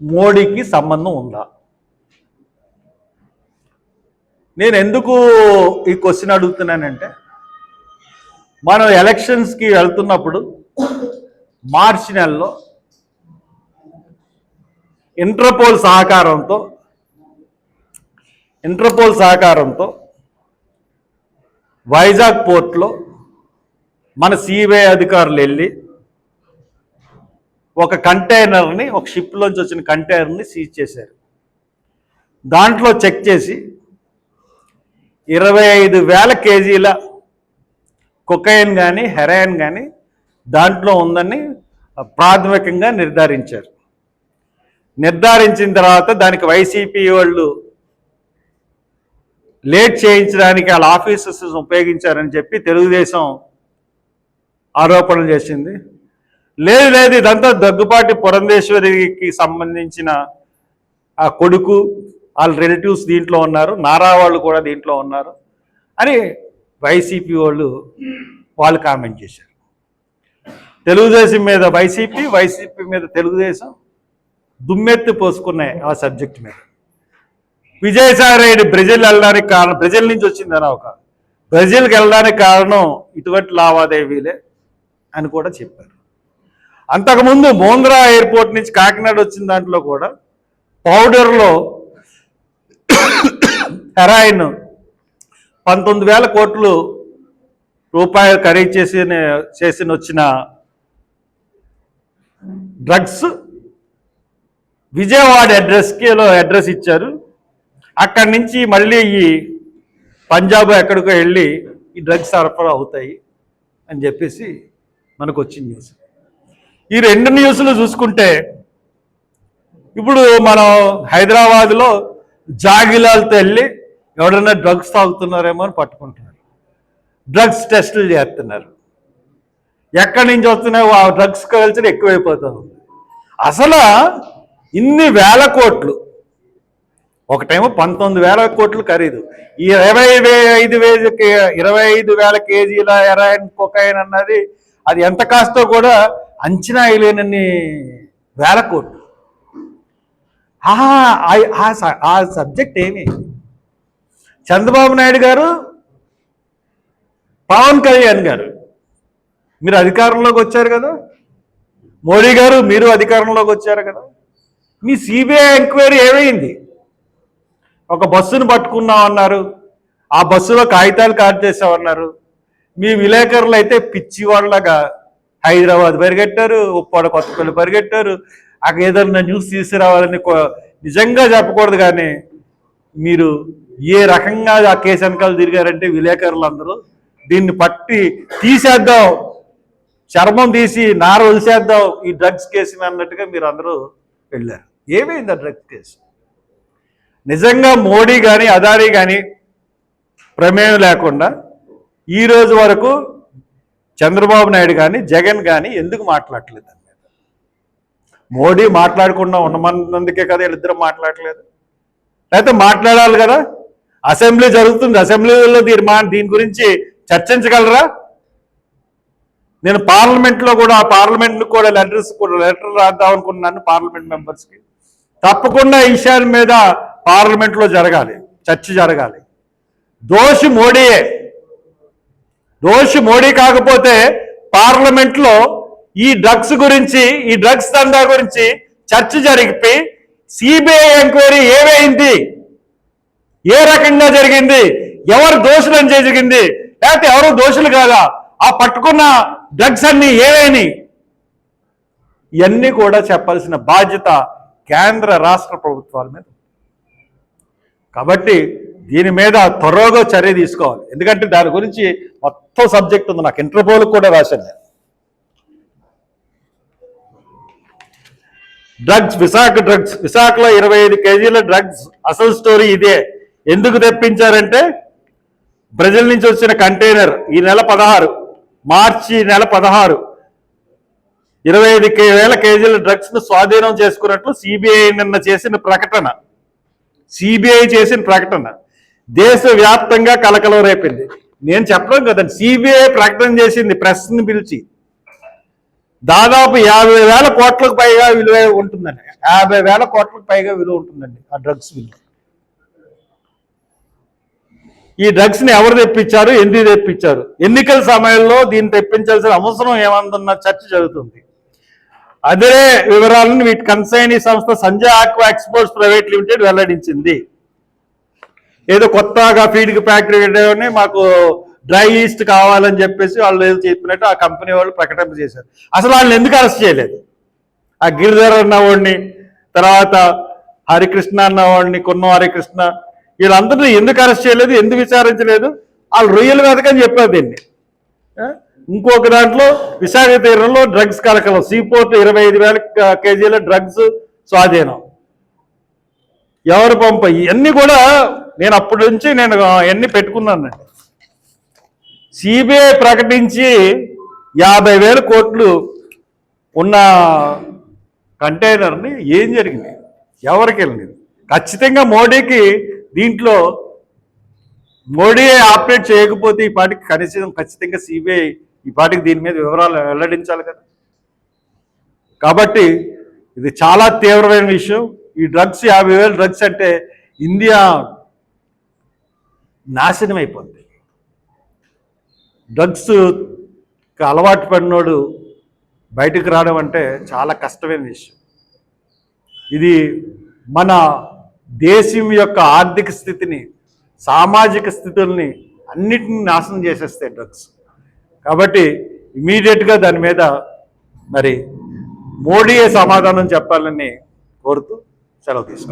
మోడీకి సంబంధం ఉందా? నేను ఎందుకు ఈ క్వశ్చన్ అడుగుతున్నానంటే మనం ఎలక్షన్స్కి వెళ్తున్నప్పుడు మార్చి నెలలో ఇంటర్పోల్ సహకారంతో ఇంటర్పోల్ సహకారంతో వైజాగ్ పోర్ట్లో మన సిబిఐ అధికారులు వెళ్ళి ఒక కంటైనర్ని ఒక షిప్లోంచి వచ్చిన కంటైనర్ని సీజ్ చేశారు. దాంట్లో చెక్ చేసి ఇరవై ఐదు వేల కేజీల కొకైన్ కానీ హెరాయిన్ కానీ దాంట్లో ఉందని ప్రాథమికంగా నిర్ధారించారు. నిర్ధారించిన తర్వాత దానికి వైసీపీ వాళ్ళు లేట్ చేయించడానికి వాళ్ళ ఆఫీసర్స్ ఉపయోగించారని చెప్పి తెలుగుదేశం ఆరోపణలు చేసింది. లేదు లేదు ఇదంతా దగ్గుపాటి పురంధేశ్వరికి సంబంధించిన ఆ కొడుకు వాళ్ళ రిలేటివ్స్ దీంట్లో ఉన్నారు నారా వాళ్ళు కూడా దీంట్లో ఉన్నారు అని వైసీపీ వాళ్ళు వాళ్ళు కామెంట్ చేశారు. తెలుగుదేశం మీద వైసీపీ వైసీపీ మీద తెలుగుదేశం దుమ్మెత్తి పోసుకున్నాయి ఆ సబ్జెక్ట్ మీద. విజయసాయి రెడ్డి బ్రెజిల్ వెళ్ళడానికి కారణం బ్రెజిల్ నుంచి వచ్చిందని ఒక. బ్రెజిల్కి వెళ్ళడానికి కారణం ఇటువంటి లావాదేవీలే అని కూడా చెప్పారు. అంతకుముందు మోంద్రా ఎయిర్పోర్ట్ నుంచి కాకినాడ వచ్చిన దాంట్లో కూడా పౌడర్లో హెరాయిన్ పంతొమ్మిది వేల కోట్లు రూపాయలు ఖరీదు చేసి చేసిన వచ్చిన డ్రగ్స్ విజయవాడ అడ్రస్కి అడ్రస్ ఇచ్చారు. అక్కడి నుంచి మళ్ళీ ఈ పంజాబ్ ఎక్కడికో వెళ్ళి ఈ డ్రగ్స్ సరఫరా అవుతాయి అని చెప్పేసి మనకు వచ్చింది. న్యూస్ ఈ రెండు న్యూస్లు చూసుకుంటే ఇప్పుడు మనం హైదరాబాద్లో జాగిలాలతో వెళ్ళి ఎవడన్నా డ్రగ్స్ తాగుతున్నారేమో అని పట్టుకుంటున్నారు. డ్రగ్స్ టెస్టులు చేస్తున్నారు. ఎక్కడి నుంచి వస్తున్నాయో ఆ డ్రగ్స్ కల్చర్ ఎక్కువైపోతూ ఉంది అసలు ఇన్ని వేల కోట్లు. ఒకటేమో పంతొమ్మిది వేల కోట్లు ఖరీదు. ఈ ఇరవై వే- ఐదు వేల ఇరవై ఐదు వేల కేజీల ఎరాయిన్ కొకైన్ అన్నది అది ఎంత కాస్తో కూడా అంచనా వేయలేనన్ని వేల కోట్లు. ఆ- ఆ సబ్జెక్ట్ ఏమి? చంద్రబాబు నాయుడు గారు పవన్ కళ్యాణ్ గారు. మీరు అధికారంలోకి వచ్చారు కదా? మోడీ గారు మీరు అధికారంలోకి వచ్చారు కదా? మీ సిబిఐ ఎంక్వైరీ ఏమైంది? ఒక బస్సును పట్టుకున్నాం అన్నారు. ఆ బస్సులో కాగితాలు కాట్ చేసామన్నారు. మీ విలేకరులు అయితే పిచ్చి వాళ్ళగా హైదరాబాద్ పరిగెట్టారు ఉప్పాడ కొత్తపల్లి పరిగెట్టారు. అక్కడ ఏదన్నా న్యూస్ తీసుకురావాలని నిజంగా చెప్పకూడదు కానీ మీరు ఏ రకంగా ఆ కేసు వెనకాల తిరిగారంటే విలేకరులు అందరూ దీన్ని పట్టి తీసేద్దాం చర్మం తీసి నార వదిలేద్దాం ఈ డ్రగ్స్ కేసు అన్నట్టుగా మీరు అందరూ వెళ్ళారు. ఏమైంది ఆ డ్రగ్స్ కేసు? నిజంగా మోడీ కానీ అదానీ కానీ ప్రమేయం లేకుండా ఈ రోజు వరకు చంద్రబాబు నాయుడు కానీ జగన్ కానీ ఎందుకు మాట్లాడలేదు దాని మీద మోడీ మాట్లాడకుండా ఉన్నమందుకే కదా వీళ్ళిద్దరం మాట్లాడలేదు లేకపోతే మాట్లాడాలి కదా? అసెంబ్లీ జరుగుతుంది. అసెంబ్లీలో దీని మా దీని గురించి చర్చించగలరా? నేను పార్లమెంట్లో కూడా పార్లమెంట్ కూడా లెటర్స్ కూడా లెటర్ రాద్దాం అనుకున్నాను పార్లమెంట్ మెంబర్స్కి. తప్పకుండా ఈ విషయాల మీద పార్లమెంట్లో జరగాలి. చర్చ జరగాలి. దోషి మోడీయే. దోషి మోడీ కాకపోతే పార్లమెంట్లో ఈ డ్రగ్స్ గురించి ఈ డ్రగ్స్ దందా గురించి చర్చ జరిపి సిబిఐ ఎంక్వైరీ ఏమైంది? ఏ రకంగా జరిగింది? ఎవరు దోషులని జరిగింది లేకపోతే ఎవరు దోషులు కాదా? ఆ పట్టుకున్న డ్రగ్స్ అన్ని ఏవేని? ఇవన్నీ కూడా చెప్పాల్సిన బాధ్యత కేంద్ర రాష్ట్ర ప్రభుత్వాల మీద కాబట్టి దీని మీద త్వరగా చర్య తీసుకోవాలి. ఎందుకంటే దాని గురించి మొత్తం సబ్జెక్ట్ ఉంది. నాకు ఇంటర్పోల్ కూడా రాశాను నేను. Drugs Visakha drugs. విశాఖలో ఇరవై ఐదు కేజీల డ్రగ్స్. అసలు స్టోరీ ఇదే. ఎందుకు తెప్పించారంటే బ్రెజిల్ నుంచి వచ్చిన కంటైనర్ ఈ నెల పదహారు మార్చి నెల పదహారు. ఇరవై ఐదు వేల కేజీల డ్రగ్స్ను స్వాధీనం చేసుకున్నట్లు సిబిఐ నిన్న చేసిన ప్రకటన. సిబిఐ చేసిన ప్రకటన. దేశవ్యాప్తంగా కలకలం రేపింది. నేను చెప్పడం కదండి. సిబిఐ ప్రకటన చేసింది ప్రెస్ని పిలిచి. దాదాపు యాభై వేల కోట్లకు పైగా విలువ ఉంటుందండి. యాభై వేల కోట్లకు పైగా విలువ ఉంటుందండి ఆ డ్రగ్స్ విలువ. ఈ డ్రగ్స్ని ఎవరు తెప్పించారు? ఎందుకు తెప్పించారు? ఎన్నికల సమయంలో దీన్ని తెప్పించాల్సిన అవసరం ఏమందన్న చర్చ జరుగుతుంది. అదే వివరాలను వీటి కన్సైన్ సంస్థ Sanjay aqua exports private limited వెల్లడించింది. ఏదో కొత్తగా ఫీడ్ ఫ్యాక్టరీ పెట్టామని మాకు డ్రై ఈస్ట్ కావాలని చెప్పేసి వాళ్ళు ఏదో చెప్పినట్టు ఆ కంపెనీ వాళ్ళు ప్రకటన చేశారు. అసలు వాళ్ళని ఎందుకు అరెస్ట్ చేయలేదు? ఆ గిరిధర్ అన్నవాడిని తర్వాత హరికృష్ణ అన్నవాడిని కొన్న హరికృష్ణ వీళ్ళందరినీ ఎందుకు అరెస్ట్ చేయలేదు ఎందుకు విచారించలేదు? వాళ్ళు రొయ్యలు వెతకని చెప్పారు దీన్ని. ఇంకొక దాంట్లో విశాఖ తీరంలో డ్రగ్స్ కలకలం సీపోర్ట్ ఇరవై ఐదు వేల కేజీల డ్రగ్స్ స్వాధీనం. ఎవరు పంప ఇవన్నీ కూడా నేను అప్పటి నుంచి నేను అవన్నీ పెట్టుకున్నానండి సిబిఐ ప్రకటించి యాభై వేల కోట్లు ఉన్న కంటైనర్ని ఏం జరిగింది? ఎవరికి వెళ్ళింది? ఖచ్చితంగా మోడీకి దీంట్లో మోడీ ఆపరేట్ చేయకపోతే ఈ పాటికి కనీసం ఖచ్చితంగా సిబిఐ ఈ పాటికి దీని మీద వివరాలు వెల్లడించాలి కదా. కాబట్టి ఇది చాలా తీవ్రమైన విషయం. ఈ డ్రగ్స్ యాభై వేలు డ్రగ్స్ అంటే ఇండియా నాశనం అయిపోద్ది డ్రగ్స్ అలవాటు పడినోడు బయటకు రావడం అంటే చాలా కష్టమైన విషయం. ఇది మన దేశం యొక్క ఆర్థిక స్థితిని సామాజిక స్థితుల్ని అన్నిటిని నాశనం చేసేస్తాయి డ్రగ్స్. కాబట్టి ఇమీడియట్గా దాని మీద మరి మోడీయే సమాధానం చెప్పాలని కోరుతూ ચાલો કેસ